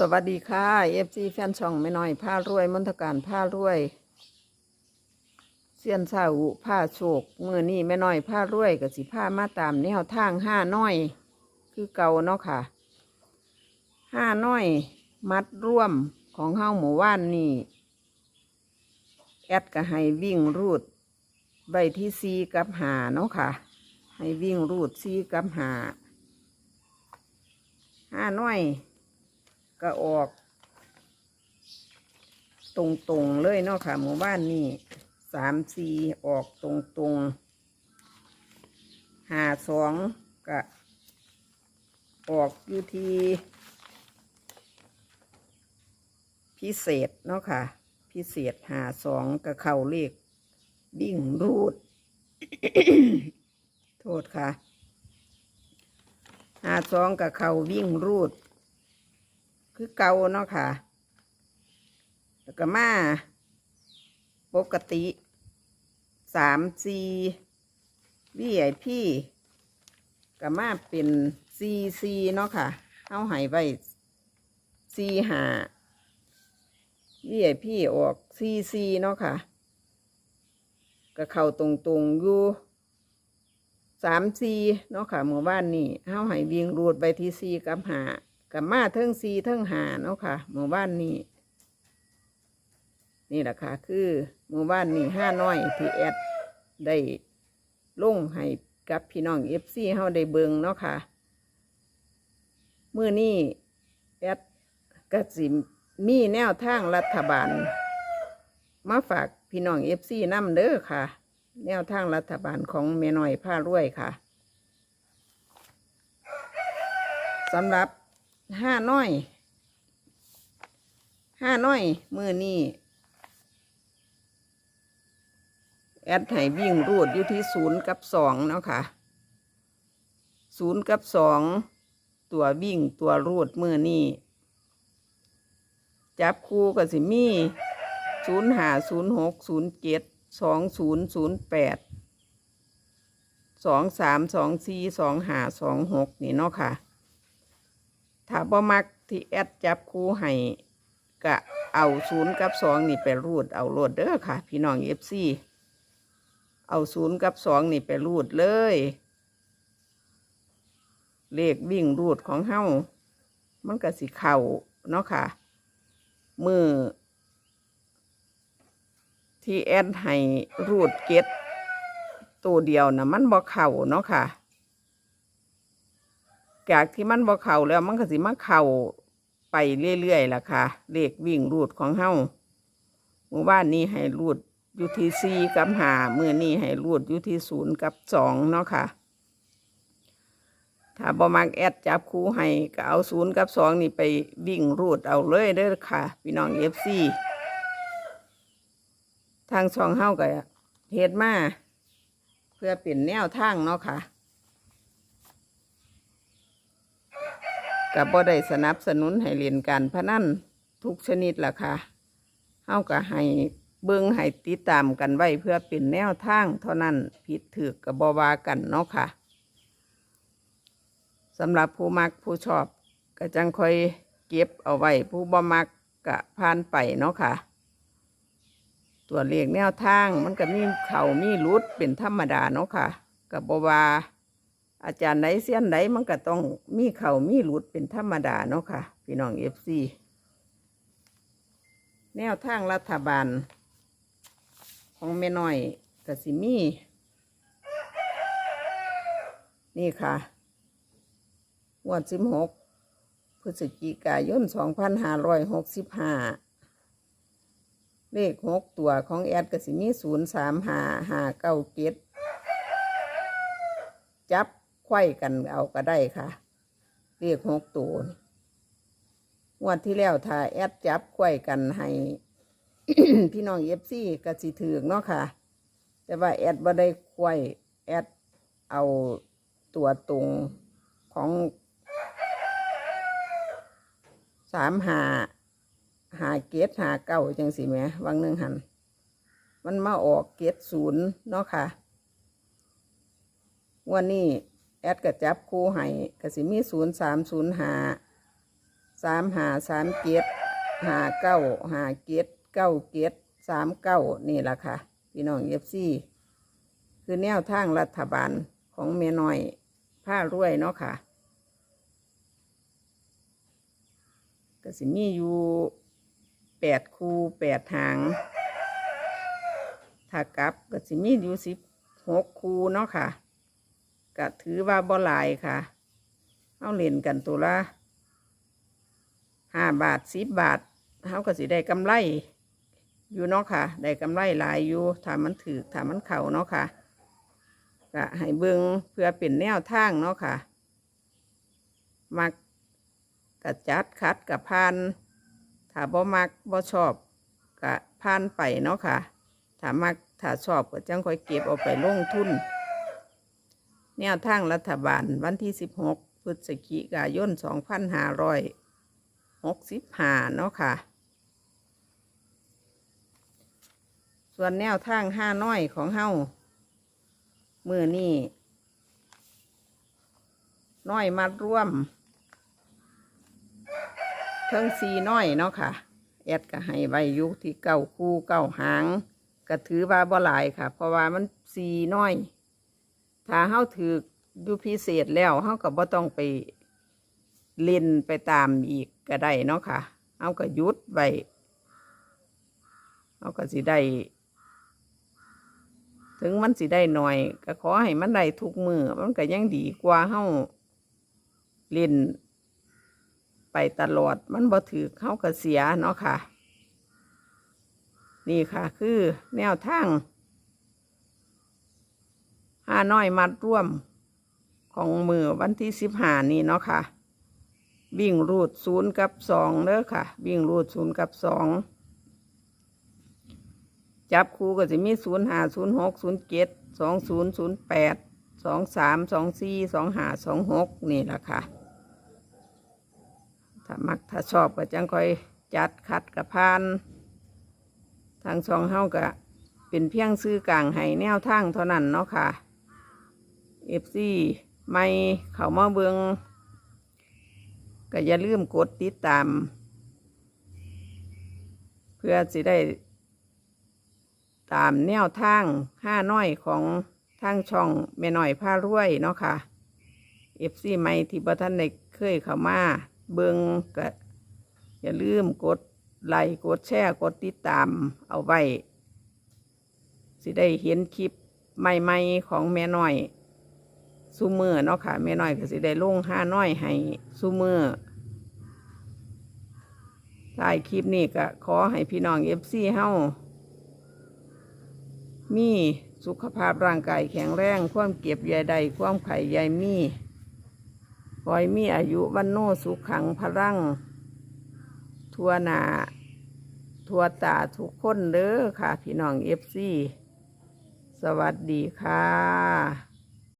สวัสดีค่ะเอฟซีแฟนช่องไม่น้อยผ้ารวยมนทการผ้ารวยเสียนสาวุผ้าโชคมือนี่แม่น้อยผ้ารวยกับสิผ้ามาตามแนวทางห้าน้อย คือเก่าเนาะค่ะห้าน้อย มัดร่วมของเฮาหมู่ว่านนี่แอดก็ให้วิ่งรูดใบที่ซีกับหาเนาะค่ะ ให้วิ่งรูดซีกับหาห้าน้อย ก็ออก ตรงๆเลยเนาะค่ะหมู่บ้านนี่สามสี่ออกตรงๆหาสองก็ออกอยู่ที่พิเศษเนาะค่ะ พิเศษหาสองก็เข่าเลขบิ่งรูด โทษค่ะหาสองกับเข่าวิ่งรูด คือเก่าเนาะค่ะ แล้วก็มาปกติสามซีวีไอพีก็มาเป็นซีซีเนาะค่ะเอาหายไว้ซีหาวีไอพีออกซีซีเนาะค่ะ ก็เข้าตรงๆอยู่สามซีเนาะค่ะหมู่บ้านนี่เอาหายวิ่งรูดไปที่ซีกับหา กับมาเทิงซีเทิงหาเนาะค่ะ หมู่บ้านนี้ นี่แหละค่ะ คือหมู่บ้านนี้ห้าน้อยที่แอดได้ลงให้กับพี่น้องเอฟซีเฮาได้เบิงเนาะค่ะเมื่อนี้แอดก็สิมีแนวทางรัฐบาล มาฝากพี่น้องเอฟซีนำเด้อค่ะ แนวทางรัฐบาลของเมน้อยผ้ารวยค่ะสำหรับ ห้าน้อย ห้าน้อย มือนี่แอดให้วิ่งรูดอยู่ที่ศูนย์กับสองเนาะค่ะศูนย์กับสองตัววิ่งตัวรูดมือนี่จับคู่กับสิมีศูนย์หาศูนย์หกศูนย์เจ็ดสองศูนย์ศูนย์แปดสองสามสองสี่สองหาสองหกนี่เนาะค่ะ ถ้าบ่มักที่แอดจับคู่ให้ก็เอาศูนย์กับสองนี่ไปรูดเอาโลดเด้อค่ะ พี่น้องเอฟซีเอาศูนย์กับสองนี่ไปรูดเลย เลขวิ่งรูดของเฮ้ามันก็สิเข่าเนาะค่ะ มือที่แอดให้รูดเก็ตตัวเดียวนะมันบ่เข่าเนาะค่ะ จากที่มันบ่เข่าแล้วมันก็สิมาเข่าไปเรื่อยๆล่ะค่ะ เลขวิ่งรูดของเฮาหมู่บ้านนี้ให้รูดอยู่ที่สี่กับหามือนี้ให้รูดอยู่ที่ศูนย์กับสองเนาะค่ะ ถ้าบ่มักแอดจับคู่ให้ก็เอาศูนย์กับสองนี่ไปวิ่งรูดเอาเลยเด้อค่ะ พี่น้องเอฟซีทางช่องเฮาก็เฮ็ดมา เพื่อเป็นแนวทางเนาะค่ะ กับบ่ได้สนับสนุนให้เรียนการพนันทุกชนิดล่ะค่ะเฮาก็ให้เบิ่งให้ติดตามกันไว้เพื่อเป็นแนวทางเท่านั้นผิดถือกับบ่ว่ากันเนาะค่ะสำหรับผู้มักผู้ชอบ ก็จังค่อยเก็บเอาไว้ผู้บ่มักก็ผ่านไปเนาะค่ะ ตัวเลขแนวทางมันก็มีเข่ามีรุดเป็นธรรมดาเนาะค่ะกับบ่ว่า อาจารย์ไหนเสี้ยนไหนมันก็ต้องมีเขามีหลุดเป็นธรรมดาเนาะค่ะ พี่น้องเอฟซีแนวทางรัฐบาล ของแม่น้อยกสิมี นี่ค่ะงวดสิบหกพฤศจิกายนสองพันห้าร้อยหกสิบห้าเลขหกตัวของแอดกสิมีศูนย์สามห้าห้าเก้าเจ็ดจับ ไขว้กันเอาก็ได้ค่ะเรียกหกตัวนวันที่แล้วถ้าแอดจับไขว้กันให้ พี่น้องเอฟซีก็สิถือเนาะค่ะ แต่ว่าแอดบ่ได้ไขว้แอดเอาตัวตรงของสามหาหาเกตหาเก้าจังสิแหมวังหนึ่งหัน มันมาออกเกตศูนย์เนาะค่ะ วันนี้ แอดก็จับคู่ให้ก็สิมีศูนย์สามศูนย์หาสามหาสามเจ็ดหาเก้าหาเจ็ดเก้าเจ็ดสามเก้านี่แหละค่ะ พี่น้องเอฟซีคือแนวทางรัฐบาลของเมียน้อยผ้ารวยเนาะค่ะก็สิมีอยู่แปดคูแปดหางถ้ากลับก็สิมีอยู่สิบหกคูเนาะค่ะ ก็ถือว่าบ่หลายค่ะเอาเล่นกันตัวละห้าบาทสิบบาทเขาก็สิได้กำไรอยู่เนาะค่ะ ได้กำไรหลายอยู่ถ้ามันถือถ้ามันเข่าเนาะค่ะก็ให้เบิงเพื่อเป็นแนวทางเนาะค่ะ มักกะจัดคัดกับพาน ถ้าบ่มักบ่ชอบกะพานไปเนาะค่ะ ถ้ามักถ้าชอบก็จังค่อยเก็บเอาไปลงทุน แนวทางรัฐบาลวันที่ 16 พฤศจิกายน 2565 เนาะค่ะ ส่วนแนวทางห้าน้อยของเฮามือนี่น้อยมัดร่วม เทิงสีน้อยเนาะค่ะ แอดก็ให้ใบยุที่เก้าคู่เก้าหางก็ถือว่าบ่หลายค่ะ เพราะว่ามันสีน้อย ถ้าเฮาถือดูพิเศษแล้วเฮาก็บ่ต้องไปเล่นไปตามอีกก็ได้เนาะค่ะเฮาก็หยุดไว้เฮาก็สิได้ ถึงมันสิได้หน่อย ก็ขอให้มันได้ทุกมือมันก็ยังดีกว่าเฮาเล่นไปตลอดมันบ่ถือเฮาก็เสียเนาะค่ะ นี่ค่ะ คือแนวทาง ห้าน้อยมัดร่วมของมือวันที่สิบห้านี่เนาะค่ะ วิ่งรูดศูนย์กับสองเด้อค่ะ วิ่งรูดศูนย์กับสองจับคู่ก็จะมีศูนย์ห้าศูนย์หกศูนย์เจ็ดสองศูนย์ศูนย์แปดสองสามสองสี่สองห้าสองหกนี่แหละค่ะ ถ้ามักถ้าชอบก็จังค่อยจัดคัดกับพาน ทางช่องเฮาก็เป็นเพียงซื้อกลางให้แนวทางเท่านั้นเนาะค่ะ เอฟซีไม่เข้ามาเบิงก็อย่าลืมกดติดตาม เพื่อสิได้ ตามแนวทางห้าน้อยของทางช่องแม่น้อยผ้ารวยเนาะค่ะเอฟซีไม่ที่บ่ท่านได้เคยเข้ามาเบิงก็อย่าลืมกดไลค์กดแชร์กดติดตามเอาไว้ สิได้เห็นคลิปใหม่ ๆ ของแม่น้อย ซูเมือเนาะค่ะแม่น้อยก็สิได้ลงห้าน้อยให้ซูเมือท้ายคลิปนี้ก็ขอให้พี่น้องเอฟซีเฮามีสุขภาพร่างกายแข็งแรง ความเก็บใยใด ความไข่ใยมีขอให้มีอายุวันโนสุขขังพลัง ทัวนา ทัวตาทุกคนเด้อค่ะ พี่น้องเอฟซีสวัสดีค่ะ